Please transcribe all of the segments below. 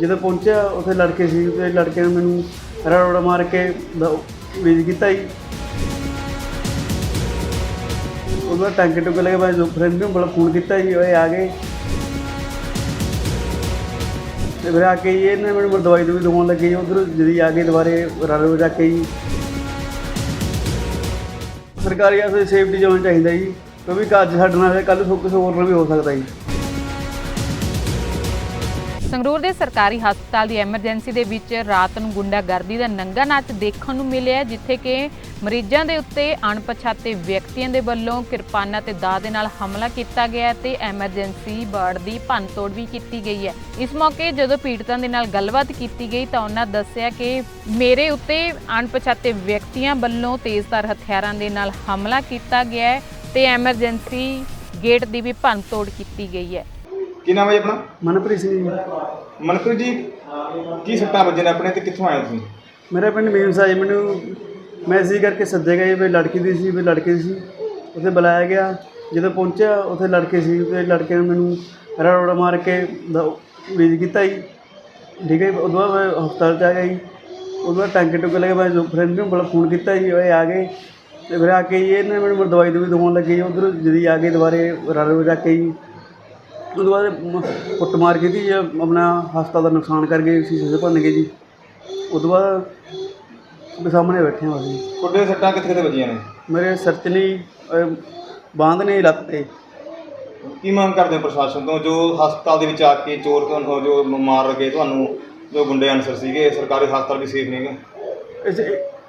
ਜਦੋਂ ਪਹੁੰਚਿਆ, ਉੱਥੇ ਲੜਕੇ ਸੀ ਤੇ ਲੜਕੇ ਨੇ ਮੈਨੂੰ ਰੋੜਾ ਮਾਰ ਕੇ ਵੇਜ ਕੀਤਾ ਜੀ। ਉਹਦਾ ਟਾਂਕੇ ਟੁਕੇ ਲਗੇ ਮੈਂ ਫਰੈਂਡ ਨੂੰ ਬੜਾ ਫੋਨ ਕੀਤਾ ਜੀ ਉਹ ਆ ਗਏ। ਤੇ ਫਿਰ ਆ ਕੇ ਜੀ, ਇਹਨੇ ਮੈਨੂੰ ਦਵਾਈ ਦਵਾਈ ਦਵਾਉਣ ਲੱਗੇ ਉਧਰ ਜਦੀ ਆ ਗਏ ਦੁਬਾਰੇ, ਰਲ ਜਾ ਕੇ ਜੀ। ਸਰਕਾਰੀ ਆਸੇ ਸੇਫਟੀ ਜ਼ੋਨ ਚਾਹੀਦਾ ਜੀ, ਕਿਉਂਕਿ ਕੱਜ ਸਾਡੇ ਨਾਲ ਹੈ ਕੱਲ ਨੂੰ ਕਿਸੇ ਹੋਰ ਨਾਲ ਵੀ ਹੋ ਸਕਦਾ ਜੀ। ਸੰਗਰੂਰ ਦੇ ਸਰਕਾਰੀ ਹਸਪਤਾਲ ਦੀ ਐਮਰਜੈਂਸੀ ਦੇ ਵਿੱਚ ਰਾਤ ਨੂੰ ਗੁੰਡਾਗਰਦੀ ਦਾ ਨੰਗਾ ਨਾਚ ਦੇਖਣ ਨੂੰ ਮਿਲਿਆ ਜਿੱਥੇ ਕਿ ਮਰੀਜ਼ਾਂ ਦੇ ਉੱਤੇ ਅਣਪਛਾਤੇ ਵਿਅਕਤੀਆਂ ਦੇ ਵੱਲੋਂ ਕਿਰਪਾਨਾਂ ਤੇ ਦਾਅ ਦੇ ਨਾਲ ਹਮਲਾ ਕੀਤਾ ਗਿਆ ਤੇ ਐਮਰਜੈਂਸੀ ਵਾਰਡ ਦੀ ਭੰਨਤੋੜ ਵੀ ਕੀਤੀ ਗਈ ਹੈ। ਇਸ ਮੌਕੇ ਜਦੋਂ ਪੀੜਤਾਂ ਦੇ ਨਾਲ ਗੱਲਬਾਤ ਕੀਤੀ ਗਈ ਤਾਂ ਉਹਨਾਂ ਦੱਸਿਆ ਕਿ ਮੇਰੇ ਉੱਤੇ ਅਣਪਛਾਤੇ ਵਿਅਕਤੀਆਂ ਵੱਲੋਂ ਤੇਜ਼ਧਾਰ ਹਥਿਆਰਾਂ ਦੇ ਨਾਲ ਹਮਲਾ ਕੀਤਾ ਗਿਆ ਹੈ ਤੇ ਐਮਰਜੈਂਸੀ ਗੇਟ ਦੀ ਵੀ ਭੰਨਤੋੜ ਕੀਤੀ ਗਈ ਹੈ। ਕੀ ਨਾਮ ਹੈ ਜੀ ਆਪਣਾ? ਮਨਪ੍ਰੀਤ ਸਿੰਘ ਜੀ। ਮਨਪ੍ਰੀਤ ਜੀ ਕੀ ਸੱਟਾਂ ਵੱਜੀਆਂ ਨੇ ਆਪਣੇ ਤੇ? ਕਿੱਥੋਂ ਆਏ ਤੁਸੀਂ? ਮੇਰਾ ਪਿੰਡ ਮੀਮਸ ਆ ਜੀ ਮੈਨੂੰ ਮੈਸੇਜ ਕਰਕੇ ਸੱਦੇ ਗਏ ਵੀ ਲੜਕੀ ਦੀ ਸੀ ਵੀ ਲੜਕੇ ਦੀ ਸੀ। ਉੱਥੇ ਬੁਲਾਇਆ ਗਿਆ। ਜਦੋਂ ਪਹੁੰਚਿਆ ਉੱਥੇ ਲੜਕੇ ਸੀ ਤੇ ਲੜਕੇ ਨੇ ਮੈਨੂੰ ਰੋੜਾ ਮਾਰ ਕੇ ਵੇਜ ਕੀਤਾ ਜੀ। ਠੀਕ ਹੈ ਉਦੋਂ ਬਾਅਦ ਮੈਂ ਹਸਪਤਾਲ ਚ ਆ ਗਿਆ ਜੀ। ਉਦੋਂ ਬਾਅਦ ਟੈਂਕੇ ਟੁਕੇ ਲਗੇ ਮੈਂ ਫਰੈਂਡ ਨੂੰ ਬੜਾ ਫੋਨ ਕੀਤਾ ਜੀ ਉਹ ਆ ਗਏ। ਤੇ ਫਿਰ ਆ ਕੇ ਜੀ ਇਹਨੇ ਮੈਨੂੰ ਦਵਾਈ ਦਵਾਈ ਦਵਾਉਣ ਲੱਗੇ ਉਧਰ ਜਦੀ ਆ ਗਏ ਦੁਬਾਰੇ ਰਲ ਜਾ ਕੇ ਜੀ। ਉਦੋਂ ਬਾਅਦ ਮ- ਕੁੱਟਮਾਰ ਕੀਤੀ ਜੀ ਆਪਣਾ ਹਸਪਤਾਲ ਦਾ ਨੁਕਸਾਨ ਕਰ ਗਏ ਸ਼ੀਸ਼ੇ ਦੇ ਭੰਨ ਗਏ ਜੀ। ਉਦੋਂ ਬਾਅਦ ਵੀ ਸਾਹਮਣੇ ਬੈਠੇ ਹਾਂ ਅਸੀਂ। ਤੁਹਾਡੇ ਸੱਟਾਂ ਕਿੱਥੇ ਕਿੱਥੇ ਵੱਜੀਆਂ ਨੇ? ਮੇਰੇ ਸਿਰ 'ਚ ਨਹੀਂ ਅਹ, ਬਾਂਹ ਨੇ ਲੱਤ ਤੇ। ਕੀ ਮੰਗ ਕਰਦੇ ਹੋ ਪ੍ਰਸ਼ਾਸਨ ਤੋਂ? ਜੋ ਹਸਪਤਾਲ ਦੇ ਵਿੱਚ ਆ ਕੇ ਚੋਰ ਤੁਹਾਨੂੰ ਜੋ ਮਾਰ ਗਏ ਤੁਹਾਨੂੰ ਜੋ ਗੁੰਡੇ ਅਨਸਰ ਸੀਗੇ ਸਰਕਾਰੀ ਹਸਪਤਾਲ ਵੀ ਸੇਫ ਨਹੀਂਗੇ ਇਸ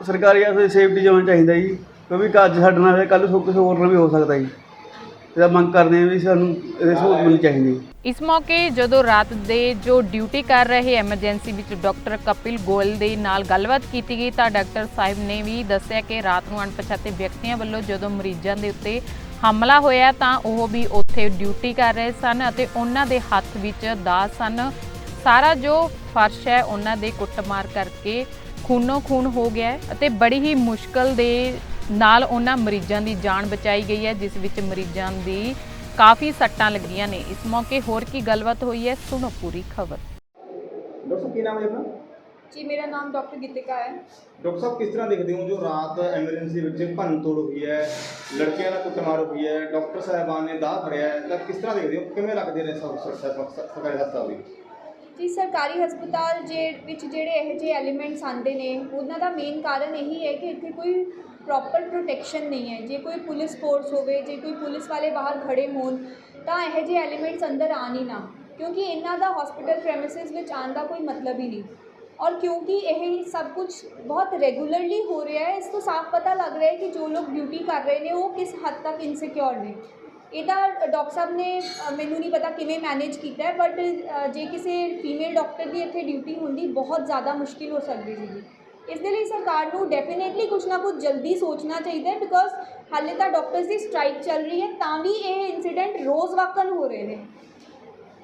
ਸਰਕਾਰੀ ਆਸੇ ਸੇਫਟੀ ਜ਼ੋਨ ਚਾਹੀਦਾ ਜੀ ਕਿਉਂਕਿ ਕੱਜ ਸਾਡੇ ਨਾਲ ਕੱਲ ਨੂੰ ਕਿਸੇ ਹੋਰ ਨਾਲ ਵੀ ਹੋ ਸਕਦਾ ਜੀ। ਇਹਦਾ ਮੰਗ ਕਰਦੇ ਹਾਂ ਵੀ ਸਾਨੂੰ ਇਹਦੇ ਸਹੂਲਤ ਮਿਲਣੀ ਚਾਹੀਦੀ। ਹੈ ਇਸ ਮੌਕੇ ਜਦੋਂ ਰਾਤ ਦੇ ਜੋ ਡਿਊਟੀ ਕਰ ਰਹੇ ਐਮਰਜੈਂਸੀ ਵਿੱਚ ਡਾਕਟਰ ਕਪਿਲ ਗੋਇਲ ਦੇ ਨਾਲ ਗੱਲਬਾਤ ਕੀਤੀ ਗਈ ਤਾਂ ਡਾਕਟਰ ਸਾਹਿਬ ਨੇ ਵੀ ਦੱਸਿਆ ਕਿ ਰਾਤ ਨੂੰ ਅਣਪਛਾਤੇ ਵਿਅਕਤੀਆਂ ਵੱਲੋਂ ਜਦੋਂ ਮਰੀਜ਼ਾਂ ਦੇ ਉੱਤੇ ਹਮਲਾ ਹੋਇਆ ਤਾਂ ਉਹ ਵੀ ਉੱਥੇ ਡਿਊਟੀ ਕਰ ਰਹੇ ਸਨ ਅਤੇ ਉਹਨਾਂ ਦੇ ਹੱਥ ਵਿੱਚ ਦਾ ਸਨ। ਸਾਰਾ ਜੋ ਫਰਸ਼ ਹੈ, ਉਹਨਾਂ ਦੇ ਕੁੱਟਮਾਰ ਕਰਕੇ ਖੂਨੋ ਖੂਨ ਹੋ ਗਿਆ ਹੈ ਅਤੇ ਬੜੀ ਹੀ ਮੁਸ਼ਕਲ ਦੇ ਨਾਲ ਉਹਨਾਂ ਮਰੀਜ਼ਾਂ ਦੀ ਜਾਨ ਬਚਾਈ ਗਈ ਹੈ ਜਿਸ ਵਿੱਚ ਮਰੀਜ਼ਾਂ ਦੀ ਕਾਫੀ ਸੱਟਾਂ ਲੱਗੀਆਂ ਨੇ। ਇਸ ਮੌਕੇ ਹੋਰ ਕੀ ਗੱਲਬਾਤ ਹੋਈ ਹੈ ਸੁਣੋ ਪੂਰੀ ਖਬਰ। ਡਾਕਟਰ ਕੀ ਨਾਮ ਹੈ ਆਪਣਾ? ਜੀ ਮੇਰਾ ਨਾਮ ਡਾਕਟਰ ਗੀਤਿਕਾ ਹੈ। ਡਾਕਟਰ ਸਾਹਿਬ ਕਿਸ ਤਰ੍ਹਾਂ ਦੇਖਦੇ ਹੋ ਜੋ ਰਾਤ ਐਮਰਜੈਂਸੀ ਵਿੱਚ ਭੰਨ ਤੋੜ ਹੋਈ ਹੈ ਲੜਕਿਆਂ ਦਾ ਕੁੱਟਮਾਰ ਹੋਈ ਹੈ ਡਾਕਟਰ ਸਾਹਿਬਾਨ ਨੇ ਦਾਅ ਫੜਿਆ ਹੈ ਤਾਂ ਕਿਸ ਤਰ੍ਹਾਂ ਦੇਖਦੇ ਹੋ ਕਿਵੇਂ ਲੱਗਦੇ ਨੇ ਸਭ ਸਰਕਾਰੀ ਹਸਪਤਾਲ ਦੇ ਜੀ ਸਰਕਾਰੀ ਹਸਪਤਾਲ ਜੇ ਵਿੱਚ ਜਿਹੜੇ ਇਹੋ ਜਿਹੇ ਐਲੀਮੈਂਟਸ ਆਉਂਦੇ ਨੇ ਉਹਨਾਂ ਦਾ ਮੇਨ ਕਾਰਨ ਇਹੀ ਹੈ ਕਿ ਇੱਥੇ ਕੋਈ ਪ੍ਰੋਪਰ ਪ੍ਰੋਟੈਕਸ਼ਨ ਨਹੀਂ ਹੈ। ਜੇ ਕੋਈ ਪੁਲਿਸ ਫੋਰਸ ਹੋਵੇ, ਜੇ ਕੋਈ ਪੁਲਿਸ ਵਾਲੇ ਬਾਹਰ ਖੜੇ ਹੋਣ, ਤਾਂ ਇਹੋ ਜਿਹੇ ਐਲੀਮੈਂਟਸ ਅੰਦਰ ਆਣ ਹੀ ਨਾ। ਕਿਉਂਕਿ ਇਹਨਾਂ ਦਾ ਹਸਪੀਟਲ ਪ੍ਰੈਮਿਸਿਸ ਵਿੱਚ ਆਉਣ ਦਾ ਕੋਈ ਮਤਲਬ ਹੀ ਨਹੀਂ। ਔਰ ਕਿਉਂਕਿ ਇਹ ਸਭ ਕੁਝ ਬਹੁਤ ਰੈਗੂਲਰਲੀ ਹੋ ਰਿਹਾ ਹੈ, ਇਸ ਤੋਂ ਸਾਫ਼ ਪਤਾ ਲੱਗ ਰਿਹਾ ਹੈ ਕਿ ਜੋ ਲੋਕ ਡਿਊਟੀ ਕਰ ਰਹੇ ਨੇ, ਉਹ ਕਿਸ ਹੱਦ ਤੱਕ ਇਨਸਿਕਿਉਰ ਨੇ। ਇਹਦਾ ਡਾਕਟਰ ਸਾਹਿਬ ਨੇ ਮੈਨੂੰ ਨਹੀਂ ਪਤਾ ਕਿਵੇਂ ਮੈਨੇਜ ਕੀਤਾ ਬਟ ਜੇ ਕਿਸੇ ਫੀਮੇਲ ਡਾਕਟਰ ਦੀ ਇੱਥੇ ਡਿਊਟੀ ਹੁੰਦੀ, ਬਹੁਤ ਜ਼ਿਆਦਾ ਮੁਸ਼ਕਿਲ ਹੋ ਸਕਦੀ ਸੀਗੀ। ਇਸ ਦੇ ਲਈ ਸਰਕਾਰ ਨੂੰ ਡੈਫੀਨੇਟਲੀ ਕੁਝ ਨਾ ਕੁਝ ਜਲਦੀ ਸੋਚਣਾ ਚਾਹੀਦਾ ਹੈ ਬਿਕੋਜ਼ ਹਾਲੇ ਤਾਂ ਡਾਕਟਰਸ ਦੀ ਸਟ੍ਰਾਈਕ ਚੱਲ ਰਹੀ ਹੈ, ਤਾਂ ਵੀ ਇਹ ਇਨਸੀਡੈਂਟ ਰੋਜ਼ ਵਾਕਨ ਹੋ ਰਹੇ ਨੇ।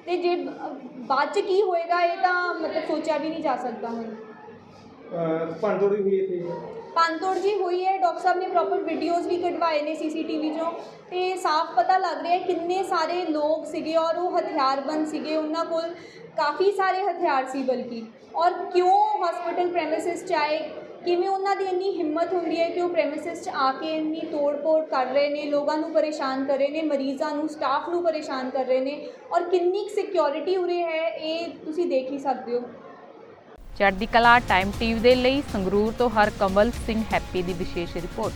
ਤੇ ਜੇ ਬਾਅਦ ਚ ਕੀ ਹੋਏਗਾ, ਇਹ ਤਾਂ ਮਤਲਬ ਸੋਚਿਆ ਵੀ ਨਹੀਂ ਜਾ ਸਕਦਾ ਹੁਣ। ਭੰਨ ਹੋਈ ਇੱਥੇ। ਪੰਤੋੜ ਜੀ ਹੋਈ ਹੈ। ਡਾਕਟਰ ਸਾਹਿਬ ਨੇ ਪ੍ਰੋਪਰ ਵੀਡੀਓਜ਼ ਵੀ ਕਢਵਾਏ ਨੇ ਸੀਸੀਟੀਵੀ 'ਚੋਂ। ਤੇ ਸਾਫ਼ ਪਤਾ ਲੱਗ ਰਿਹਾ ਕਿੰਨੇ ਸਾਰੇ ਲੋਕ ਸੀਗੇ ਔਰ ਉਹ ਹਥਿਆਰਬੰਦ ਸੀਗੇ। ਉਹਨਾਂ ਕੋਲ ਕਾਫੀ ਸਾਰੇ ਹਥਿਆਰ ਸੀ ਬਲਕਿ। ਔਰ ਕਿਉਂ ਹਸਪੀਟਲ ਪ੍ਰੈਮਿਸਿਸ 'ਚ ਆਏ? ਕਿਵੇਂ ਉਹਨਾਂ ਦੀ ਇੰਨੀ ਹਿੰਮਤ ਹੁੰਦੀ ਹੈ ਕਿ ਉਹ ਪ੍ਰੈਮਿਸਿਸ 'ਚ ਆ ਕੇ ਇੰਨੀ ਤੋੜ ਫੋੜ ਕਰ ਰਹੇ ਨੇ, ਲੋਕਾਂ ਨੂੰ ਪਰੇਸ਼ਾਨ ਕਰ ਰਹੇ ਨੇ, ਮਰੀਜ਼ਾਂ ਨੂੰ ਸਟਾਫ ਨੂੰ ਪਰੇਸ਼ਾਨ ਕਰ ਰਹੇ ਨੇ? ਔਰ ਕਿੰਨੀ ਸਿਕਿਉਰਿਟੀ ਉਰੇ ਹੈ, ਇਹ ਤੁਸੀਂ ਦੇਖ ਹੀ ਸਕਦੇ ਹੋ। ਚੜ੍ਹਦੀ ਕਲਾ ਟਾਈਮ ਟੀਵੀ ਦੇ ਲਈ ਸੰਗਰੂਰ ਤੋਂ ਹਰ ਕਮਲ ਸਿੰਘ ਹੈਪੀ ਦੀ ਵਿਸ਼ੇਸ਼ ਰਿਪੋਰਟ।